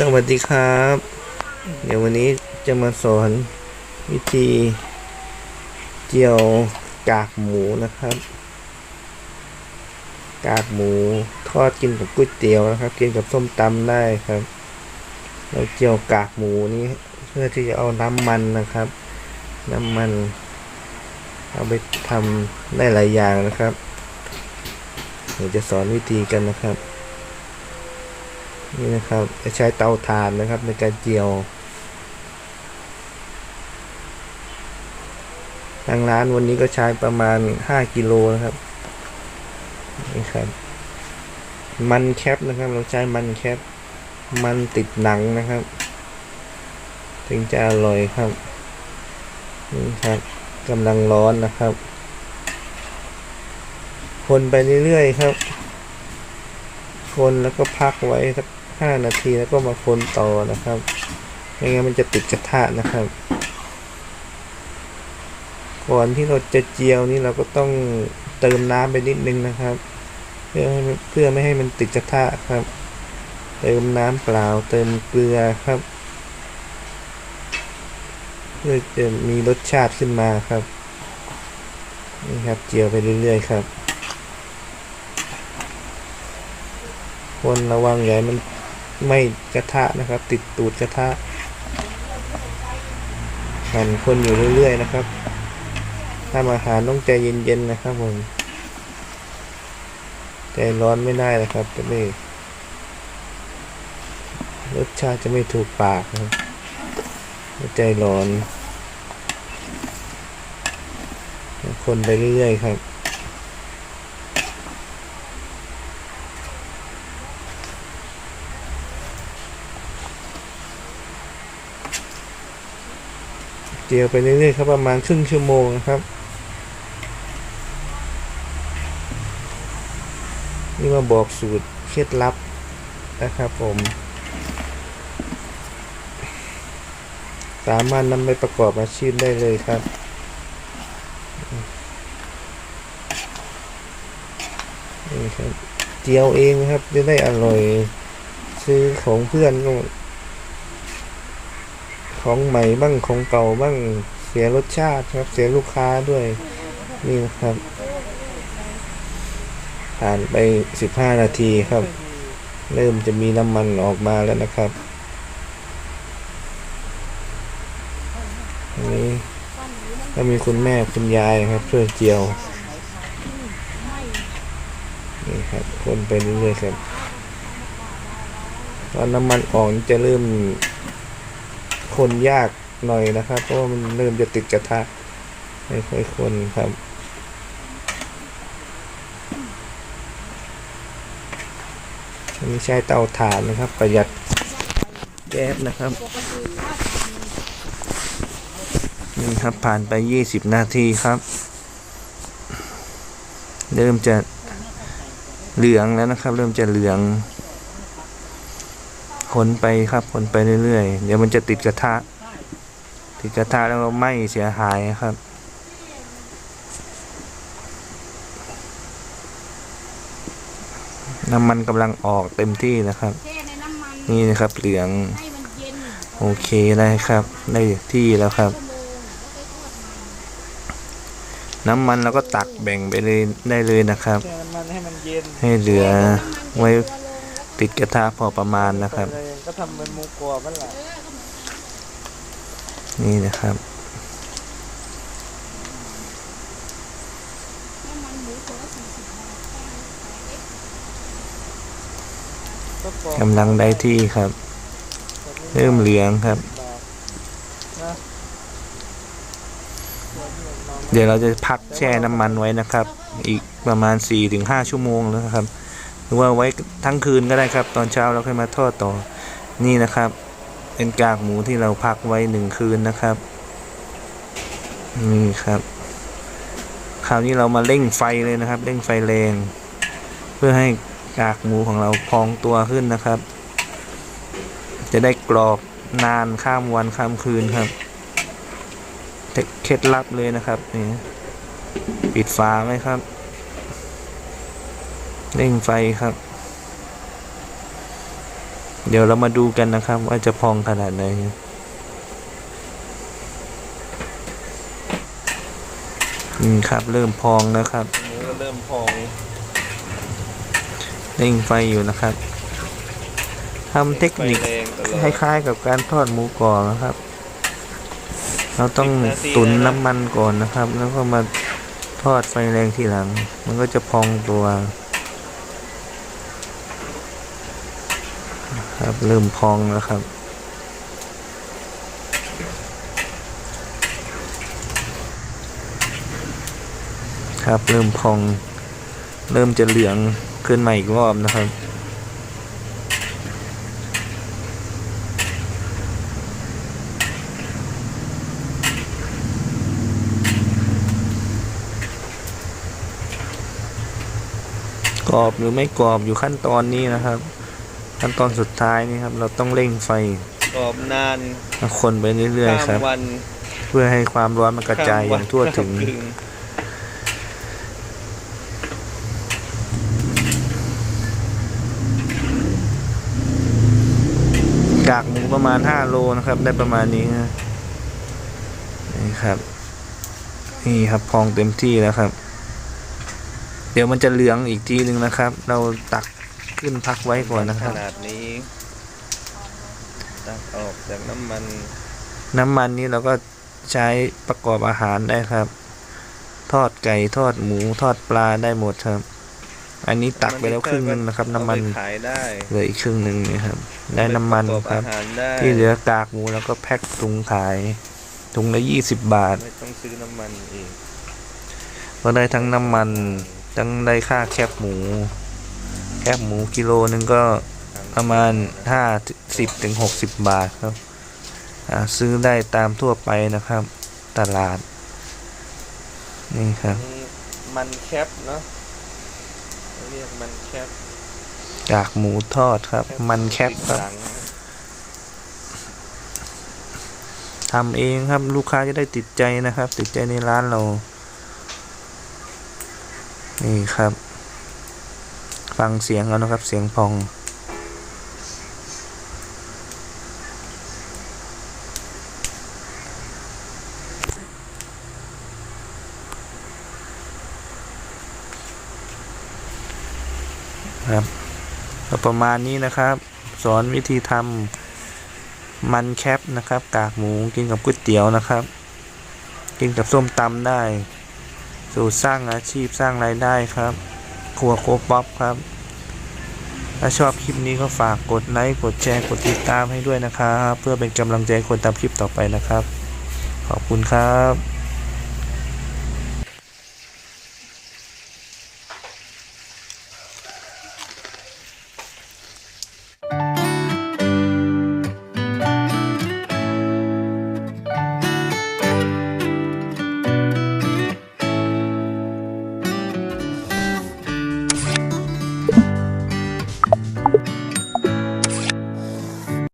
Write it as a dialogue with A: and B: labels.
A: สวัสดีครับ เดี๋ยววันนี้จะมาสอนวิธีเจียวกากหมูนะครับ กากหมูทอดกินกับก๋วยเตี๋ยวนะครับ กินกับส้มตำได้ครับ เราเจียวกากหมูนี้เพื่อที่จะเอาน้ำมันนะครับ น้ำมันเอาไปทำได้หลายอย่างนะครับเดี๋ยวจะสอนวิธีกันนะครับ นี่นะครับจะใช้เตาถ่านนะครับในการเจียวทางร้านวันนี้ก็ใช้ประมาณ 5กิโลนะครับนี่ครับมันแคปนะครับ เราใช้มันแคปมันติดหนังนะครับ ถึงจะอร่อยครับนี่ครับกำลังร้อนนะครับ คนไปเรื่อยๆครับ คนแล้วก็พักไว้สัก ห้านาทีแล้วก็มาคนต่อนะครับไม่งั้นมันจะติดกระทะนะครับ ก่อนที่เราจะเจียวนี่เราก็ต้องเติมน้ำไปนิดนึงนะครับ เพื่อให้เพื่อไม่ให้มันติดกระทะครับ เติมน้ำเปล่าเติมเกลือครับ เพื่อจะมีรสชาติขึ้นมาครับนี่ครับเจียวไปเรื่อยๆครับ คนระวังอย่าใหญ่มัน ไม่กระทะนะครับ ติดตูดกระทะหั่นคนอยู่เรื่อย ๆ นะครับทำอาหารต้องใจเย็นๆนะครับผมใจร้อนไม่ได้นะครับจะไม่รสชาติจะไม่ถูกปากนะใจร้อน คนไปเรื่อยๆครับ เจียวไปเรื่อยๆครับประมาณครึ่งชั่วโมงนะครับนี่มาบอกสูตรเคล็ดลับนะครับผม สามารถนำไปประกอบอาชีพได้เลยครับ นี่ครับ เจียวเองครับจะได้อร่อย ซื้อของเพื่อนก็ ของใหม่บ้างของเก่าบ้างเสียรสชาติครับ เสียลูกค้าด้วยนี่นะครับผ่านไปสิบห้านาทีครับ เริ่มจะมีน้ำมันออกมาแล้วนะครับนนี้ก็มีคุณแม่คุณยายครับช่วยเจียวนี่ครับคนไปเรื่อยๆครับตอนน้ำมันออกจะเริ่ม คนยากหน่อยนะครับ เพราะว่ามันเริ่มจะติดกระทะไม่ค่อยคนครับอันนี้ใช้เตาถ่านนะครับ ประหยัดแก๊สนะครับนี่ครับผ่านไป 20 นาทีครับ เริ่มจะเหลืองแล้วนะครับ เริ่มจะเหลือง คนไปครับคนไปเรื่อยๆ เดี๋ยวมันจะติดกระทะ ติดกระทะแล้วก็ไหม้เสียหายครับน้ำมันกำลังออกเต็มที่นะครับ
B: แช่ในน้ำมัน
A: นี่นะครับเหลือง
B: ให้มันเย็น
A: โอเคได้ครับ ได้ที่แล้วครับ
B: ชั่วโมงแล้วไปทอดใหม่
A: น้ำมันเราก็ตักแบ่งไปเลยได้เลยนะครับ
C: แช่น้ำมันให้มันเย็น
A: ให้เหลือไว้
B: ติ
A: ดกระทะพอประมาณนะครับ
C: ก็ทำเป็นหมูกรอบนั่นแหละ
A: นี่นะครับ
C: ก็กรอบ
A: กำลังได้ที่ครับเริ่มเหลืองครับ
C: นะ
A: เดี๋ยวเราจะพักแช่น้ำมันไว้นะครับ อีกประมาณ 4-5 ชั่วโมงแล้วครับ หรือว่าไว้ทั้งคืนก็ได้ครับ ตอนเช้าเราค่อยมาทอดต่อนี่นะครับ เป็นกากหมูที่เราพักไว้หนึ่งคืนนะครับนี่ครับ คราวนี้เรามาเร่งไฟเลยนะครับ เร่งไฟแรง เพื่อให้กากหมูของเราพองตัวขึ้นนะครับ จะได้กรอบนานข้ามวันข้ามคืนครับเคล็ดลับเลยนะครับนี่ปิดฝาไหมครับ เร่งไฟครับ เดี๋ยวเรามาดูกันนะครับ ว่าจะพองขนาดไหนอืมครับ เริ่มพองแล้วครับ
C: หมูก็เริ่มพอง
A: เร่งไฟอยู่นะครับทำเทคนิค
C: ไฟแรงตลอด
A: คล้ายๆกับการทอดหมูกรอบนะครับ เราต้อง
C: สิบนาที
A: ตุน
C: นะ
A: น้ำมันก่อนนะครับ แล้วก็มาทอดไฟแรงทีหลัง มันก็จะพองตัว ครับ เริ่มพองแล้วครับ ครับเริ่มพอง เริ่มจะเหลืองขึ้นมาอีกรอบนะครับกรอบหรือไม่กรอบอยู่ขั้นตอนนี้นะครับ ขั้นตอนสุดท้ายนี่ครับ เราต้องเร่งไฟ
C: กรอบนาน
A: คนไปเรื่อยๆค
C: ข้า
A: รับ
C: มวัน
A: เพื่อให้ความร้อนมันกระจายอย่างทั่วถึง
C: ข้ามวัน
A: กากหมูประมาณ5โลนะครับ ได้ประมาณนี้นะนี่ครับ นี่ครับพองเต็มที่แล้วครับ เดี๋ยวมันจะเหลืองอีกทีหนึ่งนะครับ เราตัก ขึ้นพักไว้ก่อนนะครับ
C: ขนาดนี้ตักออกจากน้ำมัน
A: น้ำมันนี้เราก็ใช้ประกอบอาหารได้ครับ ทอดไก่ทอดหมูทอดปลาได้หมดครับ อันนี้ตักไปแล้วครึ่งหนึงนะครับ น้ำมัน
C: เอาไปขายได้
A: เหลืออีกครึ่งหนึ่งนี่ครับได้น้ำมัน
C: ประกอบ
A: ครั
C: อา
A: บ
C: หารได้
A: ที่เหลือกากหมูแล้วก็แพ็คถุงขายถุงละยี่สิบบาท
C: ไม่ต้องซื้อน้ำมันอีก
A: ก็ได้ทั้งน้ำมันทั้งได้ค่าแคบหมูแค บหมูกิโลนึงก็ประมาณห้าสิบถึงหกสิบบาทครับอ่าซื้อได้ตามทั่วไปนะครับ ตลาด นี่ครับ
C: นี่มันแคปเนาะเรียกมันแคป
A: กากหมูทอดครับ มันแคบครับ
C: หลัง
A: ทำเองครับลูกค้าจะได้ติดใจนะครับ ติดใจในร้านเรา นี่ครับ ฟังเสียงเอานะครับเสียงพอง ครับก็ประมาณนี้นะครับ สอนวิธีทำมันแคปนะครับ กากหมูกินกับก๋วยเตี๋ยวนะครับ กินกับส้มตำได้ สูตรสร้างอาชีพสร้างรายได้ครับ ครัวโคป๊อปครับ ถ้าชอบคลิปนี้ก็ฝากกดไลค์กดแชร์กดติดตามให้ด้วยนะครับ เพื่อเป็นกำลังใจคนทำคลิปต่อไปนะครับ ขอบคุณครับ